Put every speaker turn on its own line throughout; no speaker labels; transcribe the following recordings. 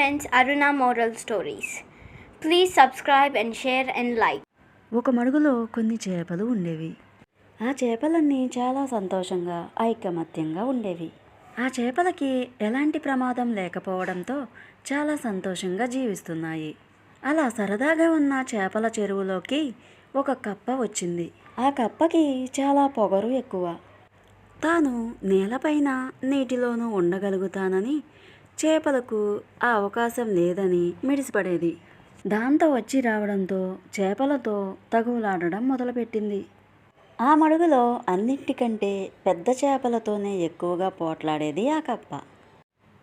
friends, Aruna Moral Stories. Please subscribe and share and like.
ఒక మడుగులో కొన్ని చేపలు ఉండేవి. ఆ చేపలన్నీ చాలా సంతోషంగా ఐకమత్యంగా ఉండేవి. ఆ చేపలకి ఎలాంటి ప్రమాదం లేకపోవడంతో చాలా సంతోషంగా జీవిస్తున్నాయి. అలా సరదాగా ఉన్న చేపల చెరువులోకి ఒక కప్ప వచ్చింది. ఆ కప్పకి చాలా పొగరు ఎక్కువ. తాను నేలపైన నీటిలోనూ ఉండగలుగుతానని చేపలకు ఆ అవకాశం లేదని మిడిసిపడేది. దాంతో వచ్చి రావడంతో చేపలతో తగువులాడడం మొదలుపెట్టింది. ఆ మడుగులో అన్నింటికంటే పెద్ద చేపలతోనే ఎక్కువగా పోట్లాడేది ఆ కప్ప.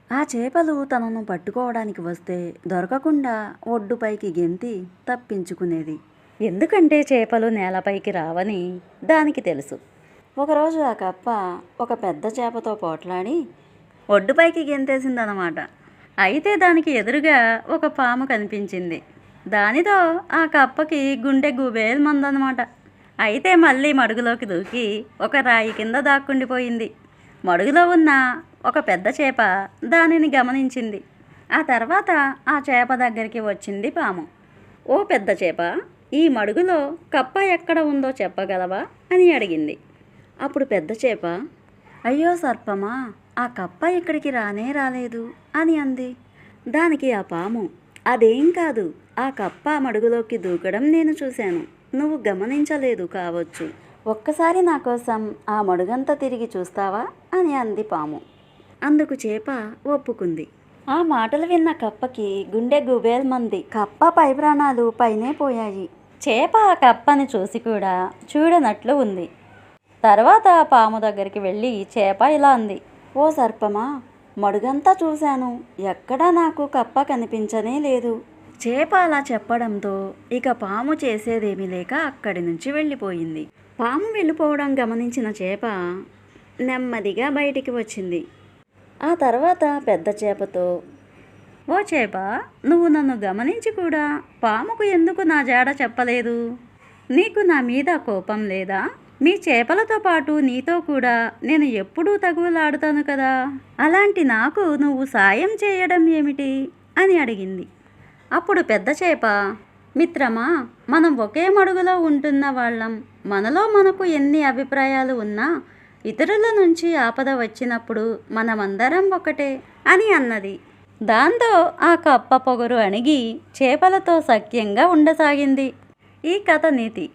ఆ చేపలు తనను పట్టుకోవడానికి వస్తే దొరకకుండా ఒడ్డుపైకి గెంతి తప్పించుకునేది. ఎందుకంటే చేపలు నేలపైకి రావని దానికి తెలుసు. ఒకరోజు ఆ కప్ప ఒక పెద్ద చేపతో పోట్లాడి ఒడ్డుపైకి గెంతేసిందనమాట అయితే దానికి ఎదురుగా ఒక పాము కనిపించింది. దానితో ఆ కప్పకి గుండె గుబేలు మందనమాట అయితే మళ్ళీ మడుగులోకి దూకి ఒక రాయి కింద దాక్కుండిపోయింది. మడుగులో ఉన్న ఒక పెద్ద చేప దానిని గమనించింది. ఆ తర్వాత ఆ చేప దగ్గరికి వచ్చింది పాము. ఓ పెద్ద చేప ఈ మడుగులో కప్ప ఎక్కడ ఉందో చెప్పగలవా? అని అడిగింది. అప్పుడు పెద్ద చేప అయ్యో సర్పమా ఆ కప్ప ఇక్కడికి రానే రాలేదు అని అంది. దానికి ఆ పాము అదేం కాదు ఆ కప్ప మడుగులోకి దూకడం నేను చూశాను. నువ్వు గమనించలేదు కావచ్చు. ఒక్కసారి నా కోసం ఆ మడుగంతా తిరిగి చూస్తావా? అని అంది పాము. అందుకు చేప ఒప్పుకుంది. ఆ మాటలు విన్న కప్పకి గుండె గుబేల్మంది కప్ప పై ప్రాణాలు పైనే పోయాయి. చేప ఆ కప్పని చూసి కూడా చూడనట్లు ఉంది. తర్వాత పాము దగ్గరికి వెళ్ళి చేప ఇలా అంది. ఓ సర్పమా మడుగంతా చూశాను. ఎక్కడా నాకు కప్ప కనిపించనే లేదు. చేప అలా చెప్పడంతో ఇక పాము చేసేదేమీ లేక అక్కడి నుంచి వెళ్ళిపోయింది. పాము వెళ్ళిపోవడం గమనించిన చేప నెమ్మదిగా బయటికి వచ్చింది. ఆ తర్వాత పెద్ద చేపతో ఓ చేప నువ్వు నన్ను గమనించి కూడా పాముకు ఎందుకు నా జాడ చెప్పలేదు? నీకు నా మీద కోపం లేదా? మీ చేపలతో పాటు నీతో కూడా నేను ఎప్పుడూ తగువలాడుతాను కదా. అలాంటి నాకు నువ్వు సాయం చేయడం ఏమిటి? అని అడిగింది. అప్పుడు పెద్ద చేప మిత్రమా మనం ఒకే మడుగులో ఉంటున్న వాళ్ళం. మనలో మనకు ఎన్ని అభిప్రాయాలు ఉన్నా ఇతరుల నుంచి ఆపద వచ్చినప్పుడు మనమందరం ఒకటే అని అన్నది. దాంతో ఆ కప్ప పొగరు అణిగి చేపలతో సఖ్యంగా ఉండసాగింది. ఈ కథ నీతి.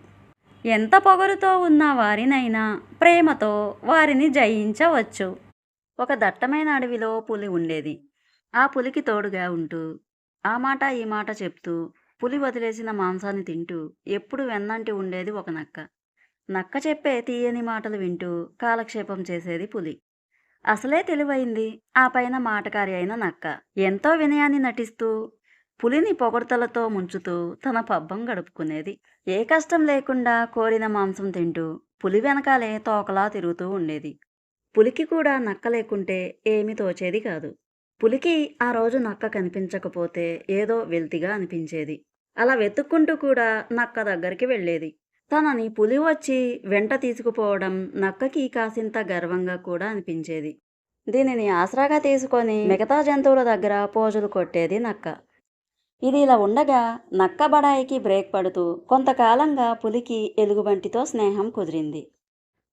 ఎంత పొగరుతో ఉన్న వారినైనా ప్రేమతో వారిని జయించవచ్చు. ఒక దట్టమైన అడవిలో పులి ఉండేది. ఆ పులికి తోడుగా ఉంటూ ఆ మాట ఈ మాట చెప్తూ పులి వదిలేసిన మాంసాన్ని తింటూ ఎప్పుడు వెన్నంటి ఉండేది ఒక నక్క. నక్క చెప్పే తీయని మాటలు వింటూ కాలక్షేపం చేసేది పులి. అసలే తెలివైంది ఆ పైన మాటకారి అయిన నక్క. ఎంతో వినయాన్ని నటిస్తూ పులిని పొగడ్తలతో ముంచుతూ తన పబ్బం గడుపుకునేది. ఏ కష్టం లేకుండా కోరిన మాంసం తింటూ పులి వెనకాలే తోకలా తిరుగుతూ ఉండేది. పులికి కూడా నక్క లేకుంటే ఏమీ తోచేది కాదు. పులికి ఆ రోజు నక్క కనిపించకపోతే ఏదో వెల్తిగా అనిపించేది. అలా వెతుక్కుంటూ కూడా నక్క దగ్గరికి వెళ్ళేది. తనని పులి వచ్చి వెంట తీసుకుపోవడం నక్కకి కాసింత గర్వంగా కూడా అనిపించేది. దీనిని ఆసరాగా తీసుకొని మిగతా జంతువుల దగ్గర పోజులు కొట్టేది నక్క. ఇది ఇలా ఉండగా నక్క బడాయికి బ్రేక్ పడుతూ కొంతకాలంగా పులికి ఎలుగుబంటితో స్నేహం కుదిరింది.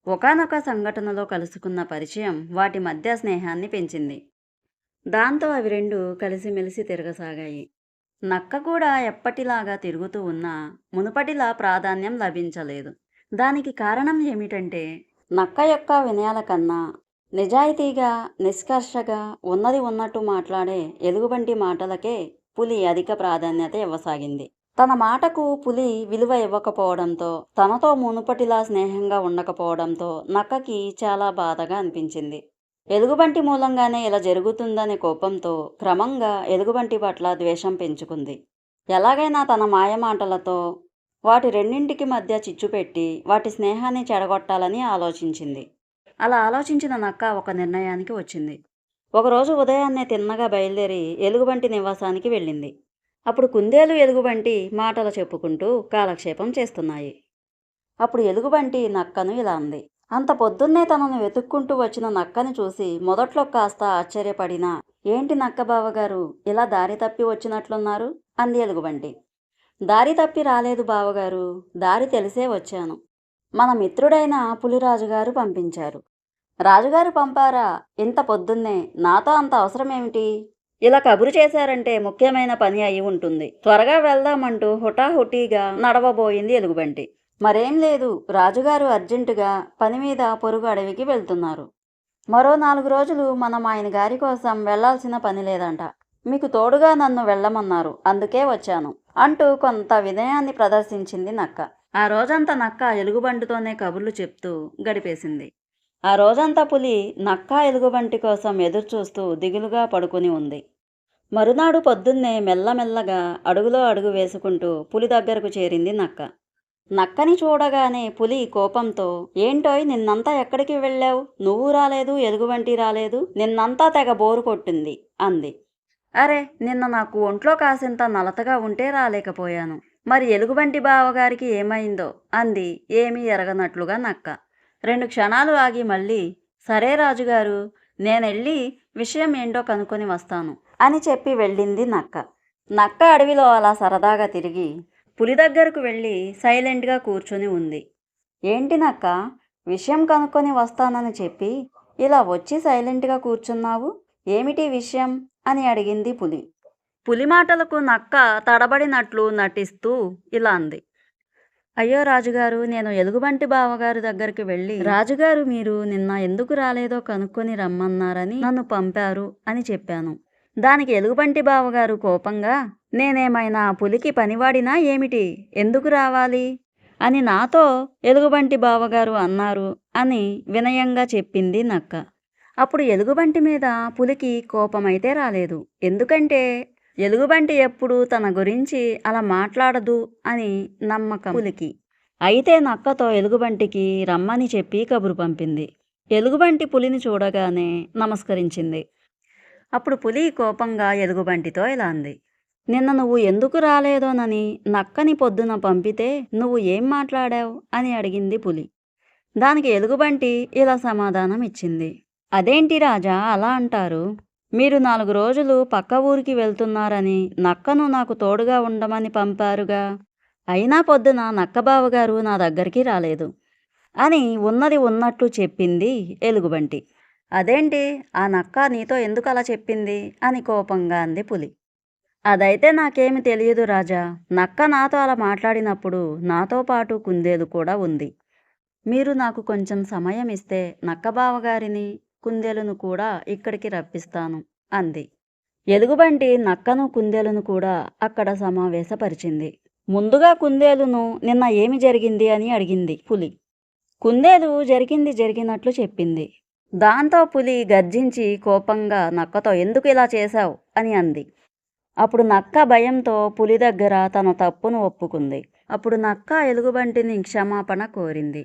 ఒకానొక సంఘటనలో కలుసుకున్న పరిచయం వాటి మధ్య స్నేహాన్ని పెంచింది. దాంతో అవి రెండు కలిసిమెలిసి తిరగసాగాయి. నక్క కూడా ఎప్పటిలాగా తిరుగుతూ ఉన్నా మునుపటిలా ప్రాధాన్యం లభించలేదు. దానికి కారణం ఏమిటంటే నక్క యొక్క వినయాల కన్నా నిజాయితీగా నిష్కర్షగా ఉన్నది ఉన్నట్టు మాట్లాడే ఎలుగుబంటి మాటలకే పులి అధిక ప్రాధాన్యత ఇవ్వసాగింది. తన మాటకు పులి విలువ ఇవ్వకపోవడంతో తనతో మునుపటిలా స్నేహంగా ఉండకపోవడంతో నక్కకి చాలా బాధగా అనిపించింది. ఎలుగుబంటి మూలంగానే ఇలా జరుగుతుందనే కోపంతో క్రమంగా ఎలుగుబంటి పట్ల ద్వేషం పెంచుకుంది. ఎలాగైనా తన మాయమాటలతో వాటి రెండింటికి మధ్య చిచ్చు పెట్టి వాటి స్నేహాన్ని చెడగొట్టాలని ఆలోచించింది. అలా ఆలోచించిన నక్క ఒక నిర్ణయానికి వచ్చింది. ఒకరోజు ఉదయాన్నే తిన్నగా బయలుదేరి ఎలుగుబంటి నివాసానికి వెళ్ళింది. అప్పుడు కుందేలు ఎలుగుబంటి మాటలు చెప్పుకుంటూ కాలక్షేపం చేస్తున్నాయి. అప్పుడు ఎలుగుబంటి నక్కను ఇలా అంది. అంత పొద్దున్నే తనను వెతుక్కుంటూ వచ్చిన నక్కని చూసి మొదట్లో కాస్త ఆశ్చర్యపడినా ఏంటి నక్క బావగారు ఇలా దారి తప్పి వచ్చినట్లున్నారు? అంది ఎలుగుబంటి. దారి తప్పి రాలేదు బావగారు దారి తెలిసే వచ్చాను. మన మిత్రుడైన పులిరాజుగారు పంపించారు. రాజుగారు పంపారా? ఇంత పొద్దున్నే. నాతో అంత అవసరం ఏమిటి ఇలా కబురు చేశారంటే ముఖ్యమైన పని అయి ఉంటుంది. త్వరగా వెళ్దామంటూ హుటాహుటీగా నడవబోయింది ఎలుగుబంటి. మరేం లేదు. రాజుగారు అర్జెంటుగా పని మీద పొరుగు అడవికి వెళ్తున్నారు. మరో నాలుగు రోజులు మనం ఆయన గారి కోసం వెళ్ళాల్సిన పని లేదంట. మీకు తోడుగా నన్ను వెళ్ళమన్నారు. అందుకే వచ్చాను. అంటూ కొంత వినయాన్ని ప్రదర్శించింది నక్క. ఆ రోజంతా నక్క ఎలుగుబంటితోనే కబుర్లు చెప్తూ గడిపేసింది. ఆ రోజంతా పులి నక్క ఎలుగుబంటి కోసం ఎదురుచూస్తూ దిగులుగా పడుకుని ఉంది. మరునాడు పొద్దున్నే మెల్లమెల్లగా అడుగులో అడుగు వేసుకుంటూ పులి దగ్గరకు చేరింది నక్క. నక్కని చూడగానే పులి కోపంతో ఏంటోయ్ నిన్నంతా ఎక్కడికి వెళ్ళావు? నువ్వు రాలేదు ఎలుగుబంటి రాలేదు నిన్నంతా తెగ బోరు కొట్టింది అంది. అరే నిన్న నాకు ఒంట్లో కాసింత నలతగా ఉంటే రాలేకపోయాను. మరి ఎలుగుబంటి బావగారికి ఏమైందో? అంది ఏమీ ఎరగనట్లుగా నక్క. రెండు క్షణాలు ఆగి మళ్ళీ సరే రాజుగారు నేనెళ్ళి విషయం ఏంటో కనుక్కొని వస్తాను అని చెప్పి వెళ్ళింది నక్క. నక్క అడవిలో అలా సరదాగా తిరిగి పులి దగ్గరకు వెళ్ళి సైలెంట్గా కూర్చొని ఉంది. ఏంటి నక్క విషయం కనుక్కొని వస్తానని చెప్పి ఇలా వచ్చి సైలెంట్గా కూర్చున్నావు? ఏమిటి విషయం? అని అడిగింది పులి. పులి మాటలకు నక్క తడబడినట్లు నటిస్తూ ఇలా అంది. అయ్యో రాజుగారు నేను ఎలుగుబంటి బావగారు దగ్గరికి వెళ్ళి రాజుగారు మీరు నిన్న ఎందుకు రాలేదో కనుక్కొని రమ్మన్నారని నన్ను పంపారు అని చెప్పాను. దానికి ఎలుగుబంటి బావగారు కోపంగా నేనేమైనా పులికి పనివాడినా ఏమిటి? ఎందుకు రావాలి? అని నాతో ఎలుగుబంటి బావగారు అన్నారు అని వినయంగా చెప్పింది నక్క. అప్పుడు ఎలుగుబంటి మీద పులికి కోపమైతే రాలేదు. ఎందుకంటే ఎలుగుబంటి ఎప్పుడు తన గురించి అలా మాట్లాడదు అని నమ్మకం. పులికి. అయితే నక్కతో ఎలుగుబంటికి రమ్మని చెప్పి కబురు పంపింది. ఎలుగుబంటి పులిని చూడగానే నమస్కరించింది. అప్పుడు పులి కోపంగా ఎలుగుబంటితో ఇలా అంది. నిన్న నువ్వు ఎందుకు రాలేదోనని నక్కని పొద్దున పంపితే నువ్వు ఏం మాట్లాడావు అని అడిగింది పులి. దానికి ఎలుగుబంటి ఇలా సమాధానం ఇచ్చింది అదేంటి రాజా అలా అంటారు? మీరు నాలుగు రోజులు పక్క ఊరికి వెళ్తున్నారని నక్కను నాకు తోడుగా ఉండమని పంపారుగా. అయినా పొద్దున నక్కబావగారు నా దగ్గరికి రాలేదు. అని ఉన్నది ఉన్నట్లు చెప్పింది ఎలుగుబంటి. అదేంటి? ఆ నక్క నీతో ఎందుకు అలా చెప్పింది? అని కోపంగా అంది పులి. అదైతే నాకేమి తెలియదు రాజా. నక్క నాతో అలా మాట్లాడినప్పుడు నాతో పాటు కుందేలు కూడా ఉంది. మీరు నాకు కొంచెం సమయం ఇస్తే నక్కబావగారిని కుందేలును కూడా ఇక్కడికి రప్పిస్తాను అంది. ఎలుగుబంటి నక్కను కుందేలును కూడా అక్కడ సమావేశపరిచింది. ముందుగా కుందేలును నిన్న ఏమి జరిగింది అని అడిగింది పులి. కుందేలు జరిగింది జరిగినట్లు చెప్పింది. దాంతో పులి గర్జించి కోపంగా నక్కతో ఎందుకు ఇలా చేశావు? అని అంది. అప్పుడు నక్క భయంతో పులి దగ్గర తన తప్పును ఒప్పుకుంది. అప్పుడు నక్క ఎలుగుబంటిని క్షమాపణ కోరింది.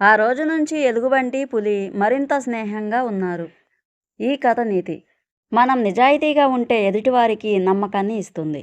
ఆ రోజు నుంచి ఎలుగుబంటి పులి మరింత స్నేహంగా ఉన్నారు. ఈ కథ నీతి. మనం నిజాయితీగా ఉంటే ఎదుటివారికి నమ్మకాన్ని ఇస్తుంది.